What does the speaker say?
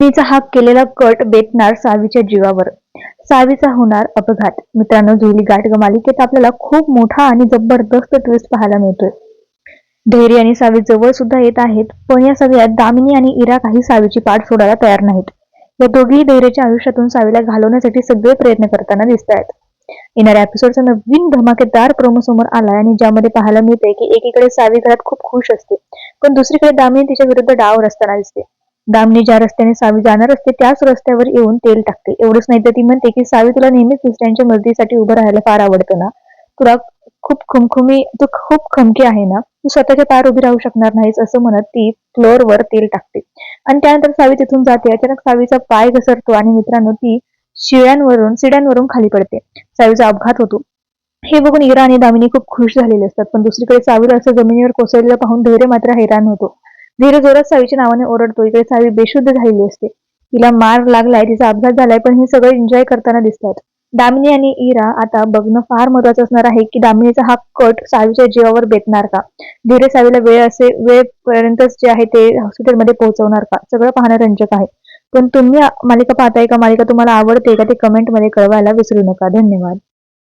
तिचा हाक केलेला कट बेतणार सावीच्या जीवावर. सावीचा होणार अपघात. मित्रांनो जुली गाठ मालिकेत आपल्याला खूप मोठा आणि जबरदस्त ट्विस्ट पाहायला मिळतोय. धैर्य आणि सावी जवळ सुद्धा येत आहेत पण या सगळ्यात दामिनी आणि इरा काही सावीची पाठ सोडायला तयार नाहीत. या दोघीही धैर्याच्या आयुष्यातून सावीला घालवण्यासाठी सगळे प्रयत्न करताना दिसत आहेत. येणाऱ्या एपिसोडचा नवीन धमाकेदार प्रोमो समोर आलाय आणि ज्यामध्ये पाहायला मिळते की एकीकडे सावी घरात खूप खुश असते पण दुसरीकडे दामिनी तिच्या विरुद्ध डाव रस्ताना दिसते. दामिनी ज्या रस्त्याने सावी जाणार असते त्याच रस्त्यावर येऊन तेल टाकते. एवढंच नाही तर ती म्हणते की सावी तुला नेहमीच दुसऱ्यांच्या मदतीसाठी उभं राहायला फार आवडतं ना? तुला खूप खुमखुमी तू खूप खमकी आहे ना? तू स्वतःच्या पार उभी राहू शकणार नाहीस असं म्हणत ती फ्लोअरवर तेल टाकते. आणि त्यानंतर सावी तिथून जाते. अचानक सावीचा पाय घसरतो आणि मित्रांनो ती शिळ्यांवरून सिड्यांवरून खाली पडते. सावीचा अपघात होतो. हे बघून इरा आणि दामिनी खूप खुश झालेले असतात. पण दुसरीकडे सावीला असं जमिनीवर कोसळलेलं पाहून धैर्य मात्र हैराण होतो. धीर जोरात सावीच्या नावाने ओरडतो. इकडे सावी बेशुद्ध झालेली असते. तिला मार लागलाय तिचा अपघात झालाय पण हे सगळे एन्जॉय करताना दिसतात. दामिनी आणि इरा आता बघणं फार महत्वाचं असणार आहे की दामिनीचा हा कट सावीच्या जीवावर बेतणार का? धीरे सावीला वेळ असे वेळपर्यंतच जे आहे ते हॉस्पिटलमध्ये पोहोचवणार का? सगळं पाहणं रंजक आहे. पण तुम्ही मालिका पाहताय का? मालिका तुम्हाला आवडते का? ते कमेंटमध्ये कळवायला विसरू नका. धन्यवाद.